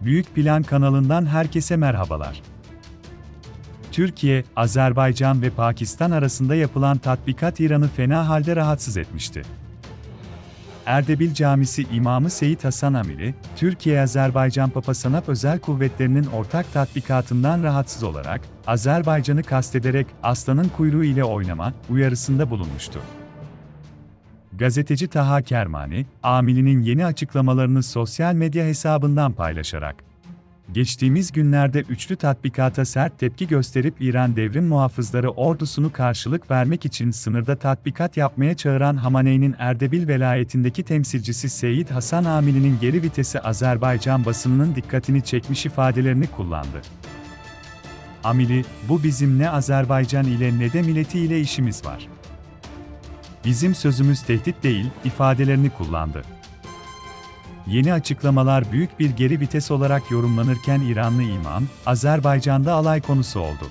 Büyük Plan kanalından herkese merhabalar. Türkiye, Azerbaycan ve Pakistan arasında yapılan tatbikat İran'ı fena halde rahatsız etmişti. Erdebil Camisi İmamı Seyit Hasan Amiri, Türkiye-Azerbaycan Papasanap Özel Kuvvetlerinin ortak tatbikatından rahatsız olarak, Azerbaycan'ı kastederek aslanın kuyruğu ile oynama uyarısında bulunmuştu. Gazeteci Taha Kermani, Amili'nin yeni açıklamalarını sosyal medya hesabından paylaşarak, Geçtiğimiz günlerde üçlü tatbikata sert tepki gösterip İran devrim muhafızları ordusunu karşılık vermek için sınırda tatbikat yapmaya çağıran Hamaney'nin Erdebil velayetindeki temsilcisi Seyit Hasan Amili'nin geri vitesi Azerbaycan basınının dikkatini çekmiş ifadelerini kullandı. Amili, bu bizim ne Azerbaycan ile ne de milleti ile işimiz var. Bizim sözümüz tehdit değil, ifadelerini kullandı. Yeni açıklamalar büyük bir geri vites olarak yorumlanırken İranlı imam, Azerbaycan'da alay konusu oldu.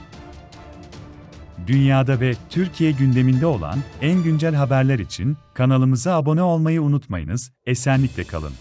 Dünyada ve Türkiye gündeminde olan en güncel haberler için kanalımıza abone olmayı unutmayınız, esenlikle kalın.